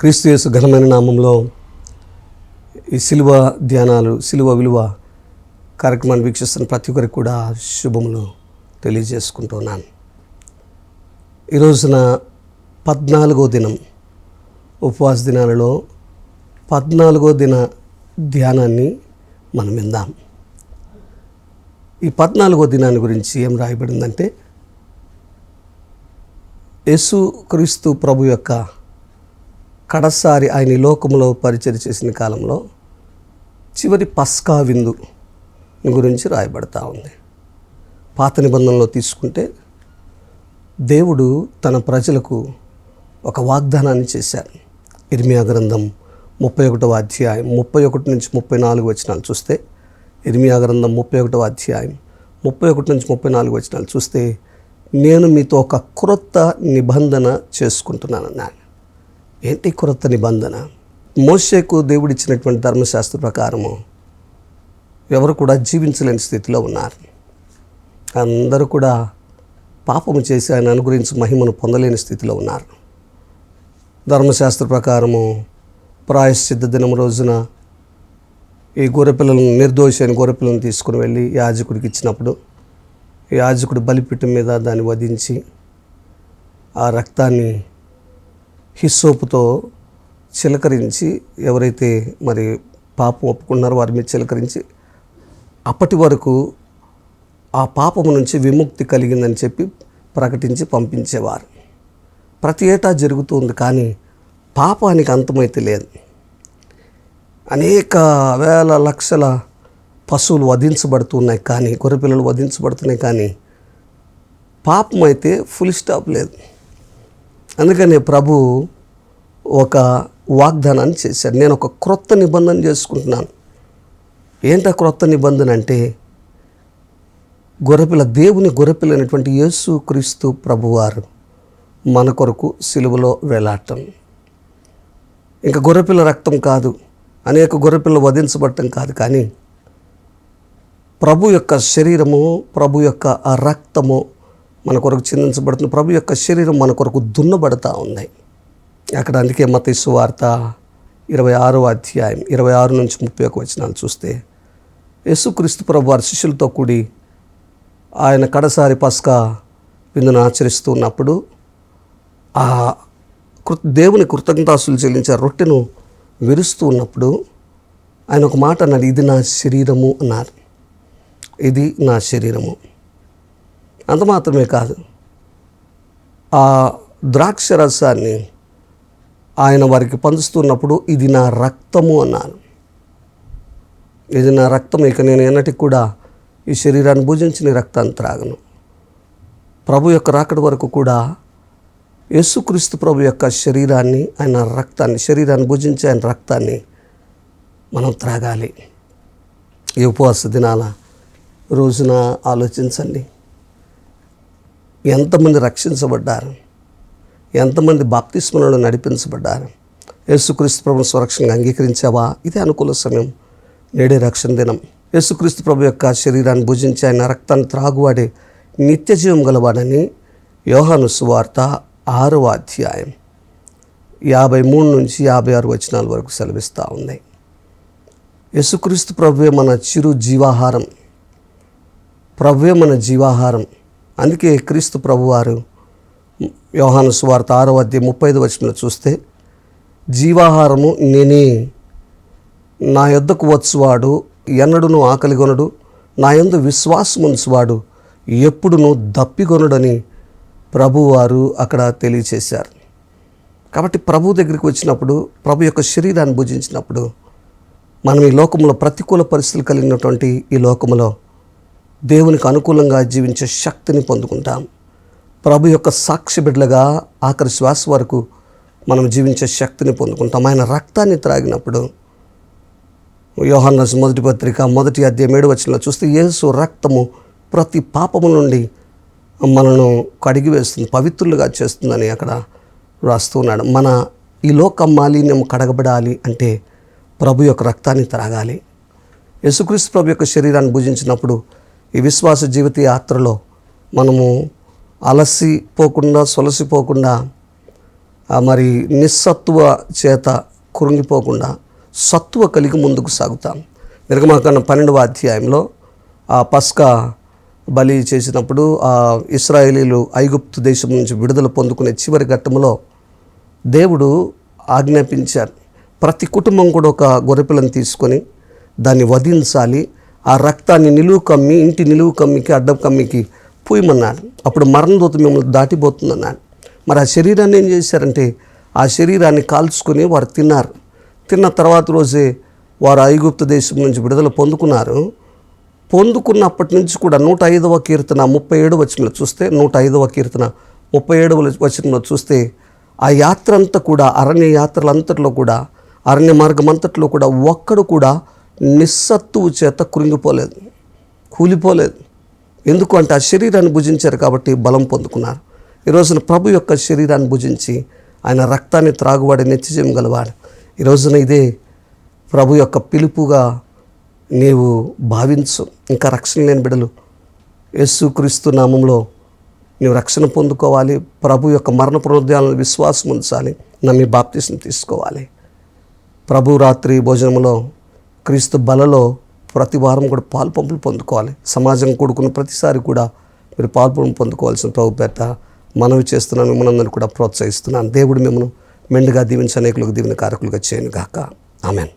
క్రీస్తు యేసు ఘనమైన నామంలో ఈ సిలువ ధ్యానాలు సిలువ విలువ కార్యక్రమాన్ని వీక్షిస్తున్న ప్రతి ఒక్కరికి కూడా శుభములు తెలియజేసుకుంటున్నాను. ఈ రోజున పద్నాలుగో దినం ఉపవాస దినాలలో పద్నాలుగో దిన ధ్యానాన్ని మనం విందాం. ఈ పద్నాలుగో దినాన్ని గురించి ఏం రాయబడిందంటే యేసు క్రీస్తు ప్రభు యొక్క కడసారి ఆయన ఈ లోకంలో పరిచయం చేసిన కాలంలో చివరి పస్కా విందు గురించి రాయబడతా ఉంది. పాత నిబంధనలో తీసుకుంటే దేవుడు తన ప్రజలకు ఒక వాగ్దానాన్ని చేశారు. ఇర్మియా గ్రంథం ముప్పై ఒకటవ అధ్యాయం ముప్పై ఒకటి నుంచి ముప్పై నాలుగు వచనాలు చూస్తే ఇర్మియా గ్రంథం ముప్పై ఒకటవ అధ్యాయం ముప్పై ఒకటి నుంచి ముప్పై నాలుగు వచనాలు చూస్తే నేను మీతో ఒక క్రొత్త నిబంధన చేసుకుంటున్నానన్నాను. ఏంటి కొరత నిబంధన? మోసేకు దేవుడిచ్చినటువంటి ధర్మశాస్త్ర ప్రకారము ఎవరు కూడా జీవించలేని స్థితిలో ఉన్నారు. అందరూ కూడా పాపము చేసి ఆయన అనుగురించి మహిమను పొందలేని స్థితిలో ఉన్నారు. ధర్మశాస్త్ర ప్రకారము ప్రాయశ్చిత్త దినం రోజున ఈ గొర్రెపిల్లలను నిర్దోషి అయిన గొర్రెపిల్లను తీసుకుని వెళ్ళి యాజకుడికి ఇచ్చినప్పుడు యాజకుడు బలిపీఠం మీద దాన్ని వధించి ఆ రక్తాన్ని హిస్సోపుతో చిలకరించి ఎవరైతే మరి పాపం ఒప్పుకున్నారో వారి మీద చిలకరించి అప్పటి వరకు ఆ పాపము నుంచి విముక్తి కలిగిందని చెప్పి ప్రకటించి పంపించేవారు. ప్రతి ఏటా జరుగుతుంది కానీ పాపానికి అంతమైతే లేదు. అనేక వేల లక్షల పశువులు వధించబడుతున్నాయి కానీ గొర్రెపిల్లలు వధించబడుతున్నాయి కానీ పాపం అయితే ఫుల్ స్టాప్ లేదు. అందుకని ప్రభు ఒక వాగ్దానాన్ని చేశాడు. నేను ఒక క్రొత్త నిబంధన చేసుకుంటున్నాను. ఏంట క్రొత్త నిబంధన అంటే గొర్రెపిల్ల దేవుని గొర్రెపిల్ల యేసు క్రీస్తు ప్రభువారు మన కొరకు సిలువలో వేలాడటం. ఇంకా గొర్రెపిల్ల రక్తం కాదు అనేక గొర్రెపిల్ల వధించబడటం కాదు కానీ ప్రభు యొక్క శరీరము ప్రభు యొక్క ఆ రక్తము మన కొరకు చిందించబడుతున్న ప్రభు యొక్క శరీరం మన కొరకు దున్నబడతా ఉంది. అక్కడ అందుకే మత వార్త ఇరవై ఆరో అధ్యాయం ఇరవై ఆరు నుంచి ముప్పై ఒక వచనాలు చూస్తే యేసుక్రీస్తు ప్రభు వారి శిష్యులతో కూడి ఆయన కడసారి పస్కా విందును ఆచరిస్తూ ఉన్నప్పుడు ఆ కృ దేవుని కృతజ్ఞతాసులు చెల్లించే రొట్టెను విరుస్తూ ఉన్నప్పుడు ఆయన ఒక మాట అన్నాడు ఇది నా శరీరము అన్నారు. ఇది నా శరీరము అంత మాత్రమే కాదు. ఆ ద్రాక్ష రసాన్ని ఆయన వారికి పంచుతున్నప్పుడు ఇది నా రక్తము అన్నారు ఇది నా రక్తం ఇక నేను ఎన్నటికి కూడా ఈ శరీరాన్ని భుజించిన రక్తాన్ని త్రాగను. ప్రభు యొక్క రాకడ వరకు కూడా యేసుక్రీస్తు ప్రభు యొక్క శరీరాన్ని ఆయన రక్తాన్ని శరీరాన్ని భుజించి ఆయన రక్తాన్ని మనం త్రాగాలి. ఈ ఉపవాస దినాల రోజున ఆలోచించండి. ఎంతమంది రక్షించబడ్డారు? ఎంతమంది బాప్తిస్మరణలో నడిపించబడ్డారు? యేసుక్రీస్తు ప్రభు స్వరక్షణగా అంగీకరించావా? ఇదే అనుకూల సమయం. నేడే రక్షణ దినం. యేసుక్రీస్తు ప్రభు యొక్క శరీరాన్ని భుజించి ఆయన రక్తాన్ని త్రాగువాడే నిత్య జీవం గలవాడని యోహాను సువార్త ఆరవ అధ్యాయం యాభై మూడు నుంచి యాభై ఆరు వచనాల వరకు సెలవిస్తూ ఉంది యేసుక్రీస్తు ప్రభువే మన చిరు జీవాహారం. ప్రభువే మన జీవాహారం. అందుకే క్రీస్తు ప్రభువారు వ్యవహాను సువార్త ఆరో అధ్యాయం ముప్పై ఐదు వచ్చిన చూస్తే జీవాహారము నేనే. నా యొద్దకు వచ్చువాడు ఎన్నడును ఆకలిగొనడు నా యందు విశ్వాసముంచువాడు ఎప్పుడును దప్పిగొనడని ప్రభువారు అక్కడ తెలియచేశారు. కాబట్టి ప్రభు దగ్గరికి వచ్చినప్పుడు ప్రభు యొక్క శరీరాన్ని భుజించినప్పుడు మనం ఈ లోకంలో ప్రతికూల పరిస్థితులు కలిగినటువంటి ఈ లోకంలో దేవునికి అనుకూలంగా జీవించే శక్తిని పొందుకుంటాం. ప్రభు యొక్క సాక్షి బిడ్డలుగా ఆఖరి శ్వాస వరకు మనం జీవించే శక్తిని పొందుకుంటాం. ఆయన రక్తాన్ని త్రాగినప్పుడు యోహన్నస్ మొదటి పత్రిక మొదటి అధ్యాయం ఏడు వచనంలో చూస్తే యేసు రక్తము ప్రతి పాపము నుండి మనను కడిగి వేస్తుంది పవిత్రులుగా చేస్తుందని అక్కడ రాస్తున్నాడు మన ఈ లోక మాలిన్యం కడగబడాలి అంటే ప్రభు యొక్క రక్తాన్ని త్రాగాలి. యేసుక్రీస్తు ప్రభు యొక్క శరీరాన్ని భుజించినప్పుడు ఈ విశ్వాస జీవిత యాత్రలో మనము అలసిపోకుండా సొలసిపోకుండా మరి నిస్సత్వ చేత కురుంగిపోకుండా సత్వ కలిగి ముందుకు సాగుతాం. నిర్గమాకన్న పన్నెండవ అధ్యాయంలో ఆ పస్కా బలి చేసినప్పుడు ఆ ఇస్రాయేలీలు ఐగుప్తు దేశం నుంచి విడుదల పొందుకునే చివరి ఘట్టంలో దేవుడు ఆజ్ఞాపించారు. ప్రతి కుటుంబం కూడా ఒక గొర్రెపిల్లని తీసుకొని దాన్ని వధించాలి. ఆ రక్తాన్ని నిలువు కమ్మి ఇంటి నిలువు కమ్మికి అడ్డం కమ్మికి పోయమన్నాడు అప్పుడు మరణదూత మిమ్మల్ని దాటిపోతుందన్నాడు మరి ఆ శరీరాన్ని ఏం చేశారంటే ఆ శరీరాన్ని కాల్చుకొని వారు తిన్నారు. తిన్న తర్వాత రోజే వారు ఐగుప్త దేశం నుంచి విడుదల పొందుకున్నారు. పొందుకున్నప్పటి నుంచి కూడా నూట ఐదవ కీర్తన ముప్పై ఏడు వచనంలో చూస్తే నూట ఐదవ కీర్తన ముప్పై ఏడవ వచనంలో చూస్తే ఆ యాత్ర అంతా కూడా అరణ్య యాత్రలంతట్లో కూడా అరణ్య మార్గం అంతట్లో కూడా ఒక్కడు కూడా నిస్సత్తువు చేత కృంగిపోలేదు కూలిపోలేదు. ఎందుకు అంటే ఆ శరీరాన్ని భుజించారు కాబట్టి బలం పొందుకున్నారు. ఈ రోజున ప్రభు యొక్క శరీరాన్ని భుజించి ఆయన రక్తాన్ని త్రాగువాడి నిత్యజయం గలవాడు. ఈ రోజున ఇదే ప్రభు యొక్క పిలుపుగా నీవు భావించు. ఇంకా రక్షణ లేని బిడలు యేసుక్రీస్తు నామంలో నీవు రక్షణ పొందుకోవాలి. ప్రభు యొక్క మరణ ప్రోద్యాలను విశ్వాసం ఉంచాలి నమ్మి బాప్తీసం తీసుకోవాలి. ప్రభు రాత్రి భోజనంలో క్రీస్తు బలలో ప్రతి వారం కూడా పాలు పంపులు పొందుకోవాలి. సమాజం కూడుకున్న ప్రతిసారి కూడా మీరు పాలు పంపులు పొందుకోవాల్సిన ప్రభు పెద్ద మనవి చేస్తున్నాను మిమ్మల్ని కూడా ప్రోత్సహిస్తున్నాను. దేవుడు మిమ్మల్ని మెండుగా దీవించి అనేకులకు దీవెన కారకులుగా చేయను గాక ఆమెన్.